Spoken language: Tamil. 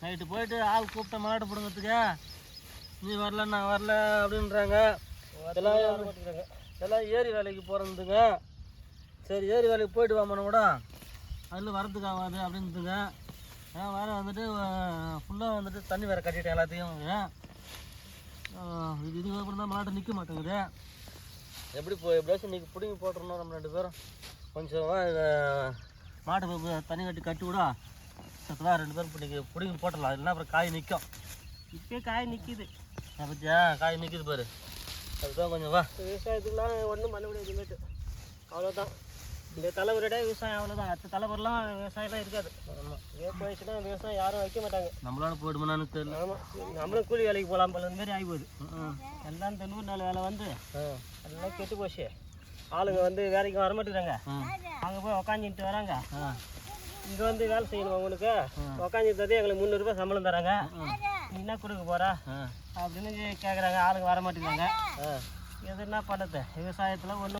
நைட்டு போயிட்டு ஆள் கூப்பிட்ட மாட்டு பிடுங்கிறதுக்கு. நீ வரல நான் வரல அப்படின்றாங்க. எல்லாம் எல்லாம் ஏரி வேலைக்கு போகிறதுங்க சரி ஏரி வேலைக்கு போயிட்டு வாமன கூட. அதில் வரதுக்கு ஆகாது அப்படின்ட்டுங்க ஏன் வேறு வந்துட்டு ஃபுல்லாக வந்துட்டு தண்ணி வேறு கட்டிட்டேன் எல்லாத்தையும். இது இதுக்கு அப்புறம் தான் மாட்டு நிற்க மாட்டேங்குது. எப்படி போ எப்படியாச்சும் இன்னைக்கு பிடிங்கி போட்டுருணும் நம்ம ரெண்டு பேரும். கொஞ்சம் மாட்டு தண்ணி கட்டி கட்டி விடா. சத்தமாக ரெண்டு பேரும் பிடிங்க பிடிங்கி போட்டுடலாம். இல்லைன்னா அப்புறம் காய் நிற்கும் இப்பயே காய் நிற்கிது அதை பற்றியா காய் நிற்கிது பாரு. அதுதான் கொஞ்சம் வா. விவசாயத்துக்குலாம் ஒன்றும் பண்ண முடியாது இனிமேட்டு. அவ்வளோதான் இந்த தலைமுறையோட விவசாயம் அவ்வளோதான் அடுத்த தலைமுறைலாம் விவசாயம்லாம் இருக்காது. ஆமாம் போயிடுச்சுன்னா விவசாயம் யாரும் வைக்க மாட்டாங்க. நம்மளால போயிடுமான்னு தெரியல. ஆமாம் நம்மளும் கூலி வேலைக்கு போகலாம் போல மாதிரி ஆகி போகுது எல்லாம் இந்த நூறு நாள் வேலை வந்து எல்லாம் கெட்டு போச்சு. ஆளுங்க வந்து வேலைக்கு வர மாட்டேங்கிறாங்க. அங்கே போய் உக்காந்துட்டு வராங்க. இங்கே வந்து வேலை செய்யணும் அவங்களுக்கு உக்காந்துட்டு எங்களுக்கு முந்நூறுரூபா சம்பளம் தராங்க. நீ என்ன கொடுக்க போகிறா அப்படின்னு கேட்குறாங்க ஆளுங்க வர மாட்டேங்கிறாங்க. எது என்ன பண்ணுறது விவசாயத்தில் ஒன்றும்